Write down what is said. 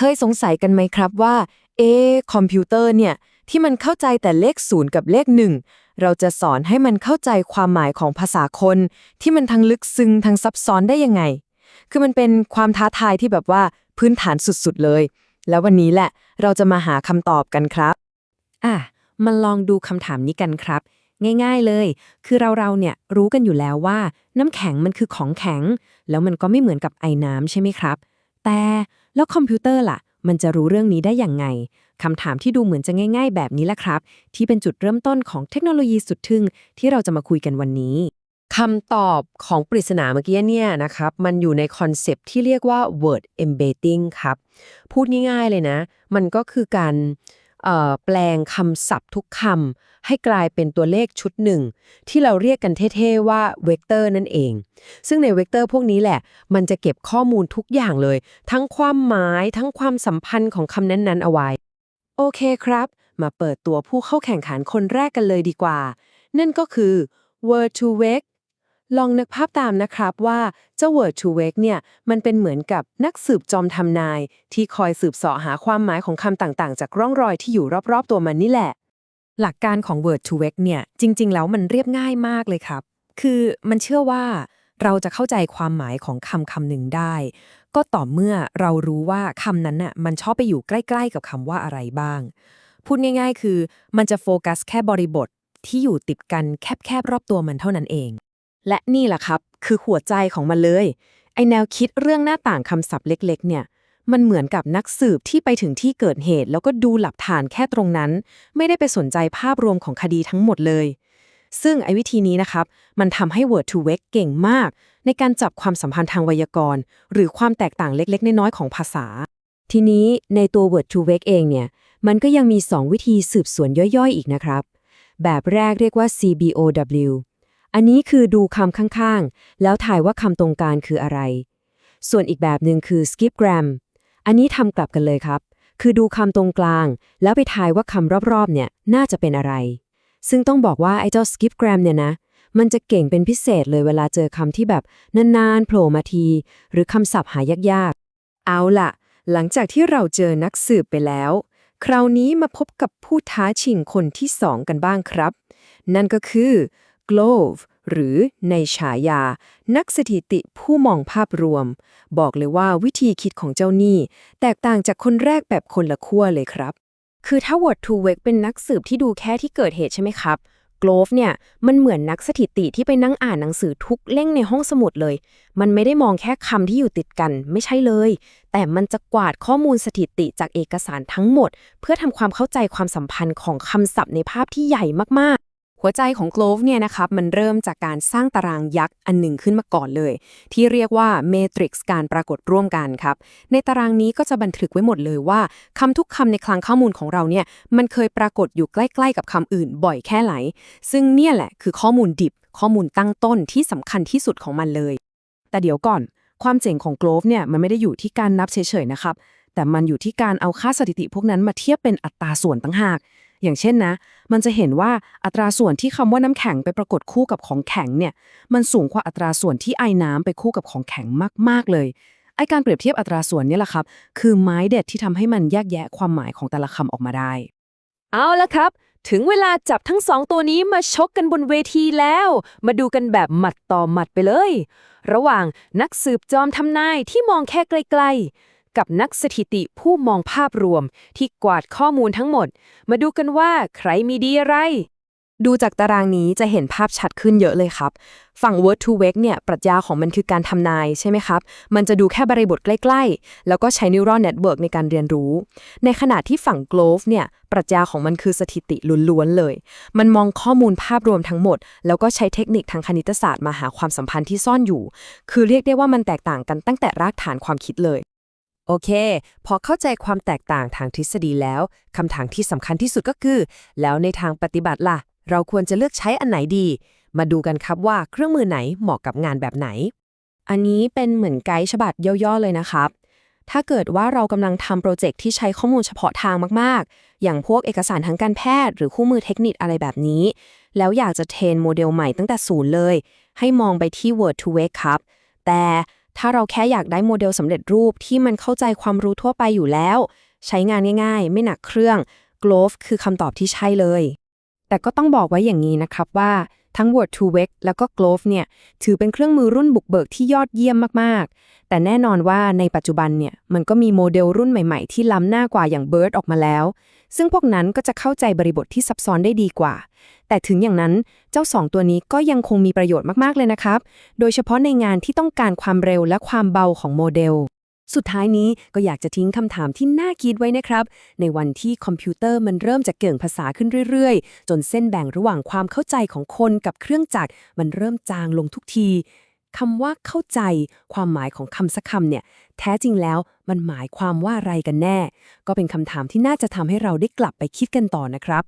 เคยสงสัยกันไหมครับว่า เอคอมพิวเตอร์เนี่ย ที่มันเข้าใจแต่เลขศูนย์กับเลขหนึ่งเราจะสอนให้มันเข้าใจความหมายของภาษาคน ที่มันทั้งลึกซึ้งทั้งซับซ้อนได้ยังไง คือมันเป็นความท้าทายที่แบบว่าพื้นฐานสุดๆเลย แล้ววันนี้แหละเราจะมาหาคำตอบกันครับ อะมันลองดูคำถามนี้กันครับ ง่ายๆเลย คือเราเราเนี่ยรู้กันอยู่แล้วว่า น้ำแข็งมันคือของแข็ง แล้วมันก็ไม่เหมือนกับไอ้น้ำใช่ไหมครับ แต่แล้วคอมพิวเตอร์ล่ะ มันจะรู้เรื่องนี้ได้อย่างไงคำถามที่ดูเหมือนจะง่าย ๆ แบบนี้แหละครับ ที่เป็นจุดเริ่มต้นของเทคโนโลยีสุดทึ่งที่เราจะมาคุยกันวันนี้คำตอบของปริศนาเมื่อกี้เนี่ยนะครับ มันอยู่ในคอนเซปที่เรียกว่า word embedding ครับ พูดง่ายๆเลยนะ มันก็คือการ แปลงคำศัพท์ทุกคำให้กลายเป็นตัวเลขชุดหนึ่ง ที่เราเรียกกันเท่ๆว่าเวกเตอร์นั่นเอง ซึ่งในเวกเตอร์พวกนี้แหละ มันจะเก็บข้อมูลทุกอย่างเลย ทั้งความหมายทั้งความสัมพันธ์ของคำนั้นๆเอาไว้ โอเคครับ มาเปิดตัวผู้เข้าแข่งขันคนแรกกันเลยดีกว่า นั่นก็คือ word to wake ลองนึกภาพตามนะครับว่าเจ้า word to wake เนี่ย มันเป็นเหมือนกับนักสืบจอมทำนาย ที่คอยสืบเสาะหาความหมายของคำต่างๆ จากร่องรอยที่อยู่รอบๆ ตัวมันนี่แหละ หลักการของ word to vec เนี่ย จริง ๆ แล้วมันเรียบง่ายมากเลยครับ คือมันเชื่อว่าเราจะเข้าใจความหมายของคำคำหนึ่งได้ ก็ต่อเมื่อเรารู้ว่าคำนั้นน่ะมันชอบไปอยู่ใกล้ ๆ กับคำว่าอะไรบ้าง พูดง่าย ๆ คือ มันจะโฟกัสแค่บริบทที่อยู่ติดกันแคบๆรอบตัวมันเท่านั้นเอง และนี่แหละครับ คือหัวใจของมันเลย ไอแนวคิดเรื่องหน้าต่างคำศัพท์เล็ก ๆ เนี่ย มันเหมือนกับนักสืบที่ไปถึงที่เกิดเหตุ แล้วก็ดูหลักฐานแค่ตรงนั้น ไม่ได้ไปสนใจภาพรวมของคดีทั้งหมดเลย ซึ่งไอวิธีนี้นะครับ มันทำให้ Word to Vec เก่งมาก ในการจับความสัมพันธ์ทางไวยากรณ์ หรือความแตกต่างเล็ก ๆ น้อยๆของภาษา ทีนี้ในตัว Word to Vec เองเนี่ย มันก็ยังมี 2 วิธีสืบสวนย่อยๆ อีกนะครับ แบบแรกเรียกว่า CBOW อันนี้คือดูคำข้างๆ แล้วถ่ายว่าคำตรงกลางคืออะไร ส่วนอีกแบบหนึ่งคือ skipgram อันนี้ทำกลับกันเลยครับ คือดูคำตรงกลาง แล้วไปทายว่าคำรอบๆ เนี่ยน่าจะเป็นอะไร ซึ่งต้องบอกว่าไอ้เจ้า skipgram เนี่ยนะมันจะเก่งเป็นพิเศษเลยเวลาเจอคำที่แบบนานๆโผล่มาที หรือคำศัพท์หายากๆ เอาล่ะ หลังจากที่เราเจอนักสืบไปแล้ว คราวนี้มาพบกับผู้ท้าชิงคนที่สองกันบ้างครับ นั่นก็คือ Glove หรือในฉายา นักสถิติผู้มองภาพรวม บอกเลยว่าวิธีคิดของเจ้านี่แตกต่างจากคนแรกแบบคนละขั้วเลยครับ คือถ้า Word to Vec เป็นนักสืบที่ดูแค่ที่เกิดเหตุใช่ไหมครับ Glove เนี่ยมันเหมือนนักสถิติที่ไปนั่งอ่านหนังสือทุกเล่งในห้องสมุดเลย มันไม่ได้มองแค่คำที่อยู่ติดกันไม่ใช่เลย แต่มันจะกวาดข้อมูลสถิติจากเอกสารทั้งหมด เพื่อทำความเข้าใจความสัมพันธ์ของคำศัพท์ในภาพที่ใหญ่มาก หัวใจของ Glove เนี่ยนะครับมันเริ่มจากการสร้างตารางยักษ์อันหนึ่งขึ้นมาก่อนเลย ที่เรียกว่า Matrix การปรากฏร่วมกันครับ ในตารางนี้ก็จะบันทึกไว้หมดเลยว่าคำทุกคำในคลังข้อมูลของเราเนี่ยมันเคยปรากฏอยู่ใกล้ๆกับคำอื่นบ่อยแค่ไหน ซึ่งเนี่ยแหละคือข้อมูลดิบ ข้อมูลตั้งต้นที่สำคัญที่สุดของมันเลย แต่เดี๋ยวก่อน ความเจ๋งของ Glove เนี่ยมันไม่ได้อยู่ที่การนับเฉยๆนะครับแต่มันอยู่ที่การเอาค่าสถิติพวกนั้นมาเทียบเป็นอัตราส่วนตั้งหาก อย่างเช่นนะ มันจะเห็นว่าอัตราส่วนที่คำว่าน้ำแข็งไปปรากฏคู่กับของแข็งเนี่ย มันสูงกว่าอัตราส่วนที่ไอ้น้ำไปคู่กับของแข็งมาก ๆ เลย ไอการเปรียบเทียบอัตราส่วนนี่แหละครับ คือไม้เด็ดที่ทำให้มันแยกแยะความหมายของแต่ละคำออกมาได้ เอาละครับ ถึงเวลาจับทั้งสองตัวนี้มาชกกันบนเวทีแล้ว มาดูกันแบบหมัดต่อหมัดไปเลย ระหว่างนักสืบจอมทำนายที่มองแค่ไกลๆ กับนักสถิติผู้มองภาพรวมที่กวาดข้อมูลทั้งหมด มาดูกันว่าใครมีดีอะไร ดูจากตารางนี้จะเห็นภาพชัดขึ้นเยอะเลยครับ ฝั่ง Word to Vec เนี่ย ปรัชญาของมันคือการทำนายใช่ไหมครับ มันจะดูแค่บริบทใกล้ ๆ แล้วก็ใช้ neural network ในการเรียนรู้ ในขณะที่ฝั่ง Glove เนี่ย ปรัชญาของมันคือสถิติล้วนๆเลย มันมองข้อมูลภาพรวมทั้งหมด แล้วก็ใช้เทคนิคทางคณิตศาสตร์มาหาความสัมพันธ์ที่ซ่อนอยู่ คือเรียกได้ว่ามันแตกต่างกันตั้งแต่รากฐานความคิดเลย โอเค พอเข้าใจความแตกต่างทางทฤษฎีแล้ว คำถามที่สำคัญที่สุดก็คือ แล้วในทางปฏิบัติล่ะ เราควรจะเลือกใช้อันไหนดี มาดูกันครับว่าเครื่องมือไหนเหมาะกับงานแบบไหน อันนี้เป็นเหมือนไกด์ฉบับย่อๆเลยนะครับ ถ้าเกิดว่าเรากำลังทำโปรเจกต์ที่ใช้ข้อมูลเฉพาะทางมากๆ อย่างพวกเอกสารทางการแพทย์ หรือคู่มือเทคนิคอะไรแบบนี้ แล้วอยากจะเทรนโมเดลใหม่ตั้งแต่ศูนย์เลย ให้มองไปที่ Word to Wake ครับ แต่ ถ้าเราแค่อยากได้โมเดลสำเร็จรูปที่มันเข้าใจความรู้ทั่วไปอยู่แล้ว ใช้งานง่ายๆ ไม่หนักเครื่อง Glove คือคำตอบที่ใช่เลย แต่ก็ต้องบอกไว้อย่างนี้นะครับว่าทั้ง Word to Vec แล้วก็ Glove เนี่ย ถือเป็นเครื่องมือรุ่นบุกเบิกที่ยอดเยี่ยมมากๆ แต่แน่นอนว่าในปัจจุบันเนี่ย มันก็มีโมเดลรุ่นใหม่ๆ ที่ล้ำหน้ากว่าอย่าง Bird ออกมาแล้ว ซึ่งพวกนั้นก็จะเข้าใจบริบทที่ซับซ้อนได้ดีกว่า แต่ถึงอย่างนั้นเจ้าสองตัวนี้ก็ยังคงมีประโยชน์มาก ๆ เลยนะครับ โดยเฉพาะในงานที่ต้องการความเร็วและความเบาของโมเดล สุดท้ายนี้ก็อยากจะทิ้งคำถามที่น่าคิดไว้นะครับ ในวันที่คอมพิวเตอร์มันเริ่มจะเก่งภาษาขึ้นเรื่อย ๆ จนเส้นแบ่งระหว่างความเข้าใจของคนกับเครื่องจักรมันเริ่มจางลงทุกที คำว่าเข้าใจความหมายของคำสักคำเนี่ย แท้จริงแล้วมันหมายความว่าอะไรกันแน่ ก็เป็นคำถามที่น่าจะทำให้เราได้กลับไปคิดกันต่อนะครับ